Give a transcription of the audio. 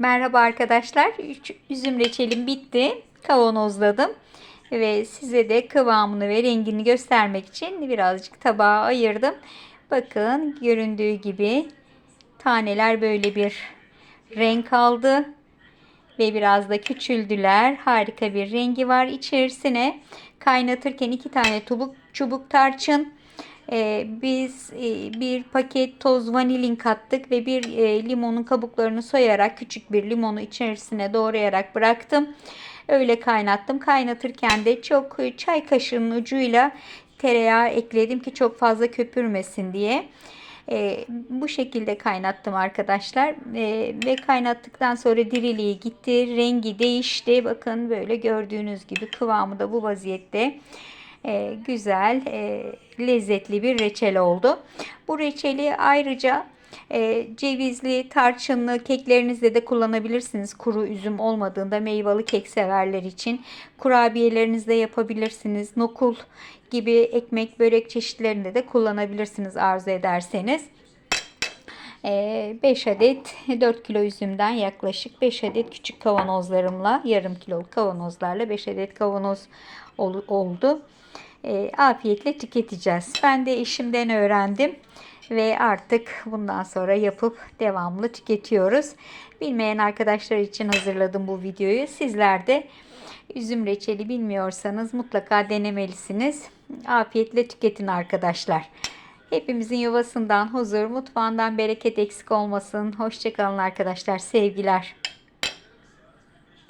Merhaba arkadaşlar. Üç üzüm reçelim bitti. Kavanozladım. Ve size de kıvamını ve rengini göstermek için birazcık tabağa ayırdım. Bakın göründüğü gibi taneler böyle bir renk aldı. Ve biraz da küçüldüler. Harika bir rengi var. İçerisine kaynatırken iki tane çubuk, çubuk tarçın, ee, biz e, bir paket toz vanilin kattık ve bir e, limonun kabuklarını soyarak küçük bir limonu içerisine doğrayarak bıraktım. Öyle kaynattım. Kaynatırken de çok e, çay kaşığının ucuyla tereyağı ekledim ki çok fazla köpürmesin diye. E, bu şekilde kaynattım arkadaşlar. E, ve kaynattıktan sonra diriliği gitti. Rengi değişti. Bakın böyle gördüğünüz gibi kıvamı da bu vaziyette e, güzel, e, lezzetli bir reçel oldu. Bu reçeli ayrıca e, cevizli, tarçınlı keklerinizde de kullanabilirsiniz. Kuru üzüm olmadığında meyveli kek severler için. Kurabiyelerinizde yapabilirsiniz. Nokul gibi ekmek, börek çeşitlerinde de kullanabilirsiniz arzu ederseniz. 5 adet 4 kilo üzümden yaklaşık 5 adet küçük kavanozlarımla yarım kiloluk kavanozlarla 5 adet kavanoz oldu. E, afiyetle tüketeceğiz. Ben de eşimden öğrendim ve artık bundan sonra yapıp devamlı tüketiyoruz. Bilmeyen arkadaşlar için hazırladım bu videoyu. Sizler de üzüm reçeli bilmiyorsanız mutlaka denemelisiniz. Afiyetle tüketin arkadaşlar. Hepimizin yuvasından huzur, mutfağından bereket eksik olmasın. Hoşçakalın arkadaşlar. Sevgiler.